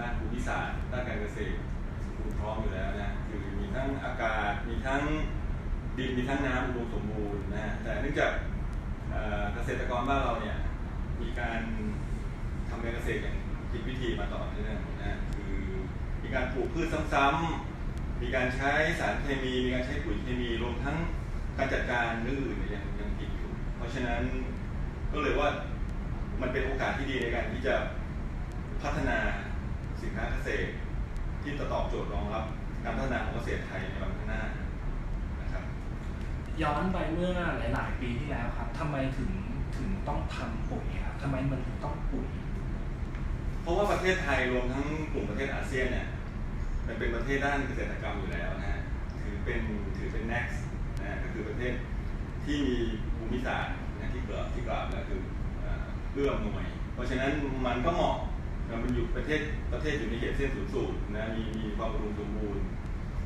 ด้านภูมิศาสตร์ด้านการเกษตรสมบูรณ์พร้อมอยู่แล้วนะคือมีทั้งอากาศมีทั้งดินมีทั้งน้ำอุดมสมบูรณ์นะแต่เนื่องจากเกษตรกรบ้านเราเนี่ยมีการทำการเกษตรอย่างผิดวิธีมาต่อเนื่องนะคือมีการปลูกพืชซ้ำๆมีการใช้สารเคมี มีการใช้ปุ๋ยเคมีรวมทั้งการจัดการเรื่องอื่นนี่ยยังยังผิดอยู่เพราะฉะนั้นก็เลยว่ามันเป็นโอกาสที่ดีในการที่จะพัฒนา ค้าเกษตร ที่จะตอบโจทย์รองรับการพัฒนาของเกษตรไทยในวันข้างหน้านะครับย้อนไปเมื่อหลาย ๆ ปีที่แล้วครับทำไมถึงถึงต้องทำปุ๋ยครับทำไมมันถึงต้องปุ๋ยเพราะว่าประเทศไทยรวมทั้งกลุ่มประเทศอาเซียนเนี่ยมันเป็นประเทศด้านเกษตรกรรมอยู่แล้วนะฮะถือเป็นถือเป็น next นะฮะก็คือประเทศที่มีภูมิศาสตร์นะที่กล่าวที่กล่าวแล้วคือเอ่อเอื้อมหน่วย เพราะฉะนั้นมันก็เหมาะ นะมันอยู่ประเทศประเทศอยู่ในเขตเส้นศูนย์สูตรนะมีมีความอุดมสมบูรณ์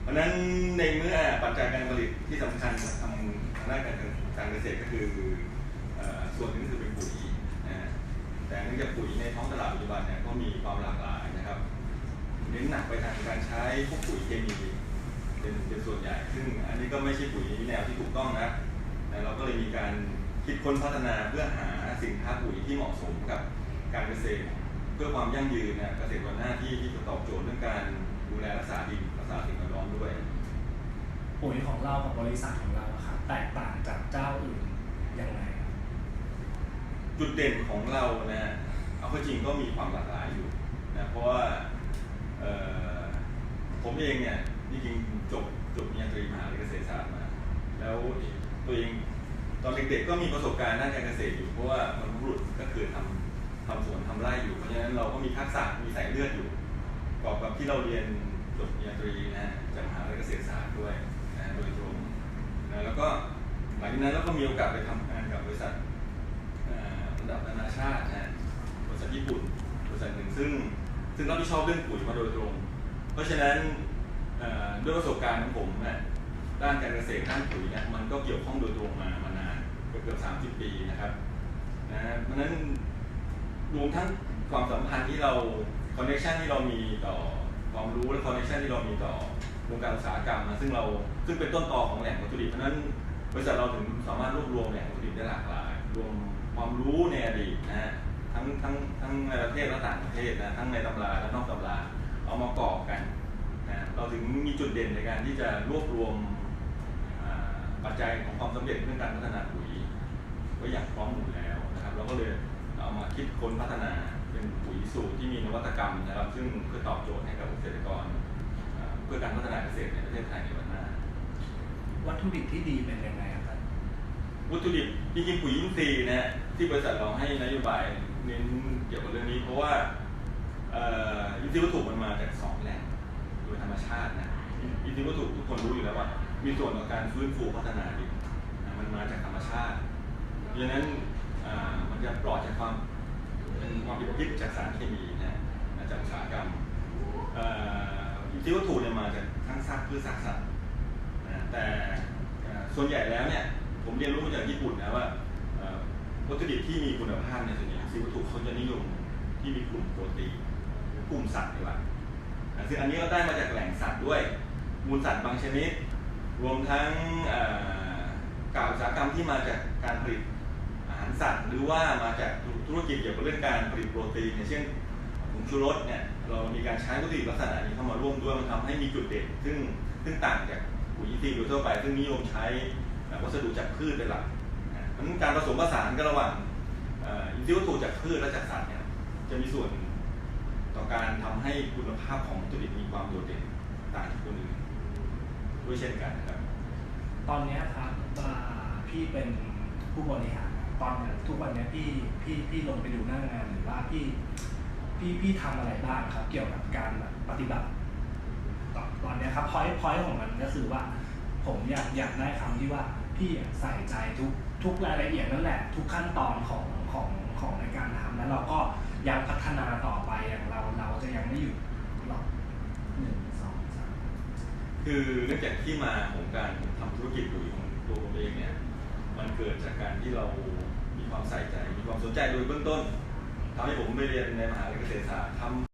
เพราะนั้นในเมื่อปัจจัยการผลิตที่สำคัญทางทางด้านการการเกษตรก็คือส่วนหนึงคือเป็นปุ๋ยนะฮะแต่เนื่องจากปุ๋ยในท้องตลาดปัจจุบันเนี่ยก็มีความหลากหลายนะครับเน้นหนักไปทางการใช้พวกปุ๋ยเคมีเป็นเป็นส่วนใหญ่ ซึ่งอันนี้ก็ไม่ใช่ปุ๋ยแนวที่ถูกต้องนะแต่เราก็เลยมีการคิดค้นพัฒนาเพื่อหาสินค้าปุ๋ยที่เหมาะสมกับการเกษตร เพื่อความยั่งยืนนะเกษตรวันหน้าที่ที่จะตอบโจทย์เรื่องการดูแลรักษาดินรักษาสิ่งแวดล้อมด้วย ปุ๋ยของเรากับบริษัทของเราอะครับแตกต่างจากเจ้าอื่นยังไงครับจุดเด่นของเรานะเอาเข้าจริงก็มีความหลากหลายอยู่นะเพราะว่าเอ่อผมเองเนี่ยจริงๆจบจบปริญญาตรีมหาวิทยาลัยเกษตรศาสตร์มา แล้วตัวเองตอนเด็กๆก็มีประสบการณ์ด้านการเกษตรอยู่เพราะว่าบรรพบุรุษก็คือทำ ทำสวนทำไร่อยู่ เพราะฉะนั้นเราก็มีทักษะมีสายเลือดอยู่ประกอบกับที่เราเรียนจบปริญญาตรีนะจากมหาวิทยาลัยเกษตรศาสตร์ด้วยนะโดยตรงนะแล้วก็หลังจากนั้นเราก็มีโอกาสไปทำงานกับบริษัทระดับนานาชาตินะบริษัทญี่ปุ่นบริษัทหนึ่งซึ่งซึ่งรับผิดชอบเรื่องปุ๋ยมาโดยตรง เพราะฉะนั้นด้วยประสบการณ์ของผมนะด้านการเกษตรด้านปุ๋ยเนี่ยมันก็เกี่ยวข้องโดยตรงมามานานเกือบเกือบสามสิบปีนะครับนะเพราะฉะนั้น รวมทั้งความสัมพันธ์ที่เราคอนเนคชันที่เรามีต่อความรู้และคอนเนคชันที่เรามีต่อวงการอุตสาหกรรมนะซึ่งเราซึ่งเป็นต้นตอของแหล่งวัตถุดิบเพราะนั้นบริษัทเราถึงสามารถรวบรวมแหล่งวัตถุดิบได้หลากหลาย รวมความรู้ในอดีตนะฮะทั้งทั้งทั้งในประเทศและต่างประเทศนะทั้งในตำราและนอกตำราเอามากรอบกันนะเราถึงมีจุดเด่นในการที่จะรวบรวมปัจจัยของความสำเร็จเรื่องการพัฒนาปุ๋ยไว้อย่างพร้อมหมดแล้วนะครับเราก็เลย เอามาคิดค้นพัฒนาเป็นปุ๋ยสูตรที่มีนวัตกรรมนะครับ ซึ่งเพื่อตอบโจทย์ให้กับเกษตรกรอ่าเพื่อการพัฒนาเกษตรในประเทศไทยในวันหน้า วัตถุดิบที่ดีเป็นยังไงครับวัตถุดิบจริงๆปุ๋ยอินทรีย์นะฮะที่บริษัทเราให้นโยบายเน้นเกี่ยวกับเรื่องนี้ เพราะว่าเอ่ออินทรีย์วัตถุมันมาจากสองแหล่งโดยธรรมชาตินะอินทรีย์วัตถุทุกคนรู้อยู่แล้วว่า มีส่วนต่อการฟื้นฟูพัฒนาดินนะมันมาจากธรรมชาติเพราะฉะนั้นอ่ามัน จะปลอดจากความเป็นความผิดพิษจากสารเคมีนะนะจากอุตสาหกรรมอ่ออินทรีย์วัตถุเนี่ยมาจากทั้งซากพืชซากสัตว์นะแต่ส่วนใหญ่แล้วเนี่ยผมเรียนรู้มาจากญี่ปุ่นนะว่าอ่อวัตถุดิบที่มีคุณภาพในยส่วนใหญ่ซีวัตถุเขาจะนิยมที่มีกลุ่มโปรตีนกลุ่มสัตว์ดีกว่านะซึ่งอันนี้ก็ได้มาจากแหล่งสัตว์ด้วย มูลสัตว์บางชนิด รวมทั้งอ่อกากอุตสาหกรรมที่มาจากการผลิต สัตว์หรือว่ามาจากธุรกิจเกี่ยวกับเรื่องการผลิตโปรตีนอย่างเช่นผงชูรสเนี่ยเรามีการใช้วัตถุดิบลักษณะนี้เข้ามาร่วมด้วยมันทำให้มีจุดเด่น ซึ่งซึ่งต่างจากปุ๋ยอินทรีย์โดยทั่วไป ซึ่งนิยมใช้วัสดุจากพืชเป็นหลักนะเพราะฉะนั้นการผสมผสานกันระหว่างอินทรีย์วัตถุจากพืชและจากสัตว์เนี่ยจะมีส่วนต่อการทำให้คุณภาพของวัตถุดิบมีความโดดเด่นต่างจากคนอื่นด้วยเช่นกันนะครับ ตอนนี้ครับอ่าพี่เป็นผู้บริหาร ตอนเนี้ยทุกวันเนี้ยพี่พี่พี่ลงไปดูหน้างานหรือว่าพี่พี่พี่ทำอะไรบ้างครับ เกี่ยวกับการแบบปฏิบัติตอนตอนเนี้ยครับพอยพอยของมันก็คือว่า ผมอยากอยากได้คำที่ว่าพี่อะใส่ใจทุกทุกรายละเอียดนั่นแหละ ทุกขั้นตอนของของของในการทำแล้วเราก็ยังพัฒนาต่อไปอย่างเราเราจะยังไม่หยุดหรอกหนึ่งสองสามคือเนื่องจากที่มาของการทำธุรกิจปุ๋ย เกิดจากการที่เรามีความใส่ใจมีความสนใจโดยเบื้องต้นทำให้ผมไปเรียนในมหาวิทยาลัยเกษตรศาสตร์ทำ